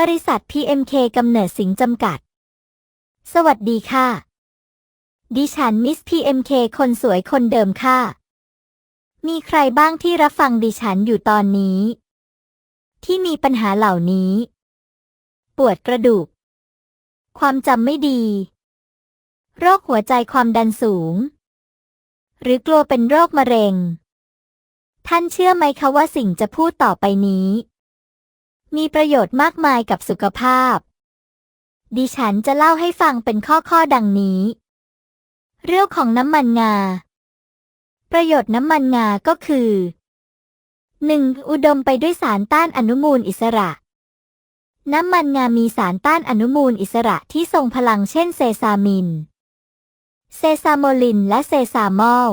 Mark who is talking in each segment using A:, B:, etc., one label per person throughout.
A: บริษัท PMK กำเนิดสิงจำกัด สวัสดีค่ะ ดิฉันมิส PMK คนสวยคนเดิมค่ะ มีใครบ้างที่รับฟังดิฉันอยู่ตอนนี้ ที่มีปัญหาเหล่านี้ ปวดกระดูก ความจำไม่ดี โรคหัวใจความดันสูง หรือกลัวเป็นโรคมะเร็ง ท่านเชื่อไหมคะว่าสิ่งจะพูดต่อไปนี้ มีประโยชน์มากมายกับสุขภาพ ดิฉันจะเล่าให้ฟังเป็นข้อๆดังนี้ เรื่องของน้ำมันงา ประโยชน์น้ำมันงาก็คือ 1. อุดมไปด้วยสารต้านอนุมูลอิสระ น้ำมันงามีสารต้านอนุมูลอิสระที่ทรงพลังเช่นเซซามิน เซซาโมลินและเซซามอล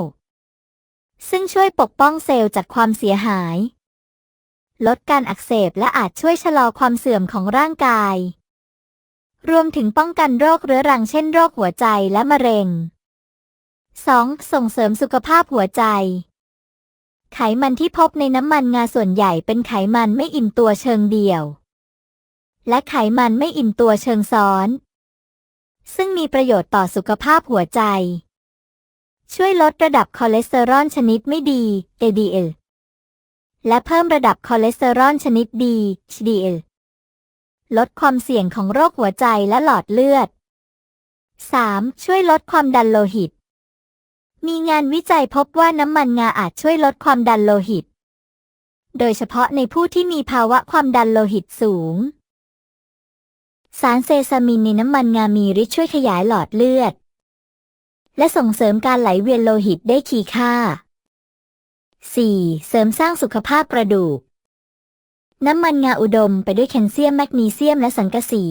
A: ซึ่งช่วยปกป้องเซลล์จากความเสียหาย ลดการอักเสบและอาจช่วยชะลอความเสื่อมของร่างกาย รวมถึงป้องกันโรคเรื้อรังเช่นโรคหัวใจและมะเร็ง 2. ส่งเสริมสุขภาพหัวใจ ไขมันที่พบในน้ำมันงาส่วนใหญ่เป็นไขมันไม่อิ่มตัวเชิงเดี่ยว และไขมันไม่อิ่มตัวเชิงซ้อน ซึ่งมีประโยชน์ต่อสุขภาพหัวใจ ช่วยลดระดับคอเลสเตอรอลชนิดไม่ดี LDL และเพิ่มระดับคอเลสเตอรอลชนิดดี HDL ลดความเสี่ยงของโรคหัวใจและหลอดเลือด 3. ช่วยลดความดันโลหิต มีงานวิจัยพบว่าน้ำมันงาอาจช่วยลดความดันโลหิต โดยเฉพาะในผู้ที่มีภาวะความดันโลหิตสูง สารเซซามินในน้ำมันงามีฤทธิ์ช่วยขยายหลอดเลือด และส่งเสริมการไหลเวียนโลหิตได้คีค่า 4. เสริมสร้างสุขภาพกระดูก น้ำมันงาอุดมไปด้วยแคลเซียมแมกนีเซียมและสังกะสี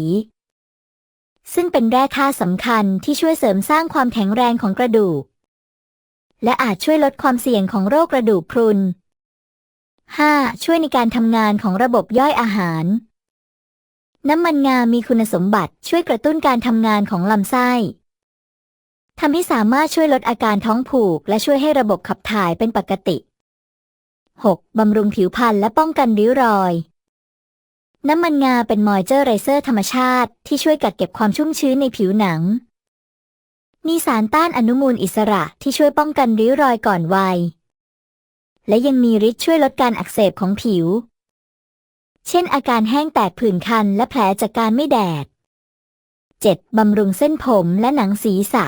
A: ซึ่งเป็นแร่ธาตุสำคัญที่ช่วยเสริมสร้างความแข็งแรงของกระดูก และอาจช่วยลดความเสี่ยงของโรคกระดูกพรุน 5. ช่วยในการทำงานของระบบย่อยอาหาร น้ำมันงามีคุณสมบัติช่วยกระตุ้นการทำงานของลำไส้ทำให้สามารถช่วยลดอาการท้องผูก และช่วยให้ระบบขับถ่ายเป็นปกติ 6. บำรุงผิวพรรณและป้องกันริ้วรอย น้ำมันงาเป็นมอยเจอร์ไรเซอร์ธรรมชาติที่ช่วยกักเก็บความชุ่มชื้นในผิวหนัง มีสารต้านอนุมูลอิสระที่ช่วยป้องกันริ้วรอยก่อนวัย และยังมีฤทธิ์ช่วยลดการอักเสบของผิว เช่น อาการแห้งแตกผื่นคันและแผลจากการไม่แดด 7. บำรุงเส้นผมและหนังศีรษะ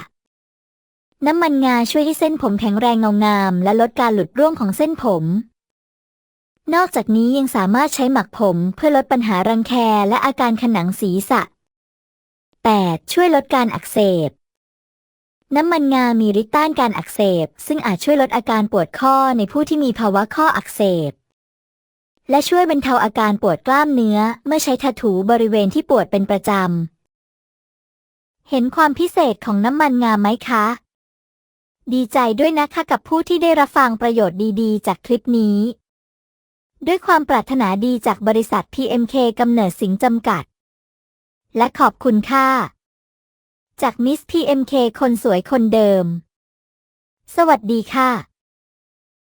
A: น้ำมันงาช่วยให้เส้นผมแข็งแรงเงางาม และลดการหลุดร่วงของเส้นผม นอกจากนี้ยังสามารถใช้หมักผมเพื่อลดปัญหารังแคและอาการขนังศีรษะ 8. ช่วยลดการอักเสบ น้ำมันงา มีฤทธิ์ต้านการอักเสบ ซึ่งอาจช่วยลดอาการปวดข้อในผู้ที่มีภาวะข้ออักเสบ และช่วยบรรเทาอาการปวดกล้ามเนื้อ เมื่อใช้ทาถูบริเวณที่ปวดเป็นประจำ เห็นความพิเศษของน้ำมันงาไหมคะ ดีใจด้วยนะคะกับผู้ที่ได้รับฟังประโยชน์ดีๆ จากคลิปนี้ ด้วยความปรารถนาดีจากบริษัท PMK กำเนิดสิงห์จำกัด และขอบคุณค่ะ จากมิส PMK คนสวยคนเดิม สวัสดีค่ะ